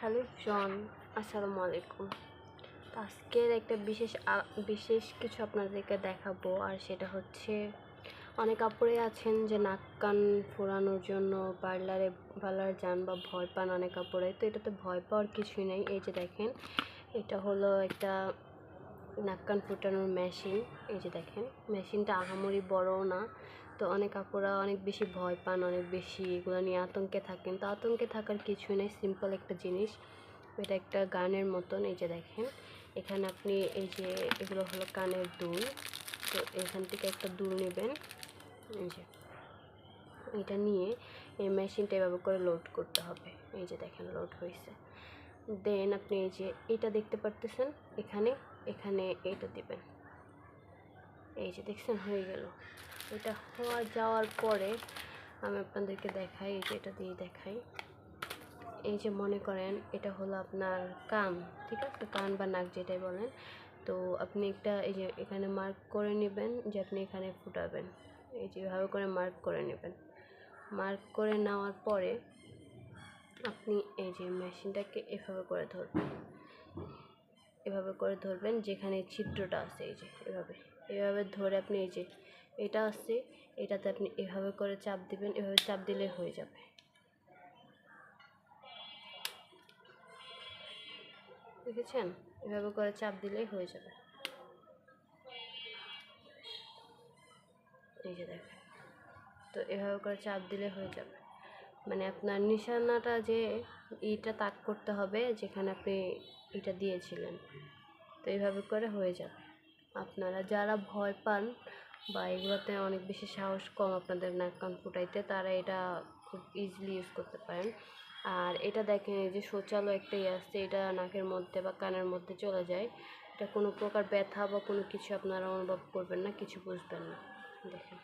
Hello জন, আসসালামু আলাইকুম। আজকের একটা বিশেষ বিশেষ কিছু আপনাদেরকে দেখাবো, আর সেটা হচ্ছে অনেক কাপড়ে আছেন যে নাক কান ফোরানোর জন্য পার্লারে, পার্লার যান বা ভয় পান অনেক কাপড়ে, তো এটাতে ভয় পাওয়ার কিছুই নেই। এই যে দেখেন, এটা হলো একটা নাক কান ফুটানোর মেশিন এই যে দেখেন মেশিনটা আহামরি বড়ও না। তো অনেক আপুরা অনেক বেশি ভয় পান, অনেক বেশি এগুলো নিয়ে আতঙ্কে থাকেন। তো আতঙ্কে থাকার কিছু নেই সিম্পল একটা জিনিস। এটা একটা গানের মতন, এই যে দেখেন। এখানে আপনি এই যে, এগুলো হলো কানের দুল। তো এখান থেকে একটা দুল নেবেন। এই যে, এটা নিয়ে এই মেশিনটা এভাবে করে লোড করতে হবে। এই যে দেখেন লোড হয়েছে। দেন আপনি এই যে, এটা দেখতে পারতেছেন? এখানে এখানে এটা দিবেন। এই যে দেখছেন, হয়ে গেল। এটা হওয়া যাওয়ার পরে আমি আপনাদেরকে দেখাই, এই যে এটা দিয়ে দেখাই। এই যে মনে করেন, এটা হলো আপনার কান, ঠিক আছে? কান বা নাক যেটাই বলেন। তো আপনি একটা, এই যে এখানে মার্ক করে নেবেন যে আপনি এখানে ফুটাবেন। এই যে এভাবে করে মার্ক করে নেবেন। মার্ক করে নেওয়ার পরে আপনি এই যে মেশিনটাকে এভাবে করে ধরবেন। এভাবে করে ধরবেন, যেখানে ছিদ্রটা আছে, এই যে এভাবে। এভাবে ধরে আপনি এই যে এটা আছে, এটাতে আপনি এভাবে করে চাপ দিবেন, এভাবে চাপ দিলে হয়ে যাবে। দেখেছেন? এভাবে করে চাপ দিলেই হয়ে যাবে। এই যে দেখেন। তো এভাবে করে চাপ দিলে হয়ে যাবে। মানে আপনার নিশানাটা যে ইটা তাক করতে হবে, যেখানে আপনি এটা দিয়েছিলেন। তো এইভাবে করে হয়ে যাবে। আপনারা যারা ভয় পান বা এগুলোতে অনেক বেশি সাহস কম আপনাদের নাক কান ফুটাইতে, তারা এটা খুব ইজিলি ইউজ করতে পারেন। আর এটা দেখেন, এই যে শৌচালয় একটা ইয়ে আসছে এটা নাকের মধ্যে বা কানের মধ্যে চলে যায়। এটা কোনো প্রকার ব্যথা বা কোনো কিছু আপনারা অনুভব করবেন না, কিছু বুঝবেন না। দেখেন।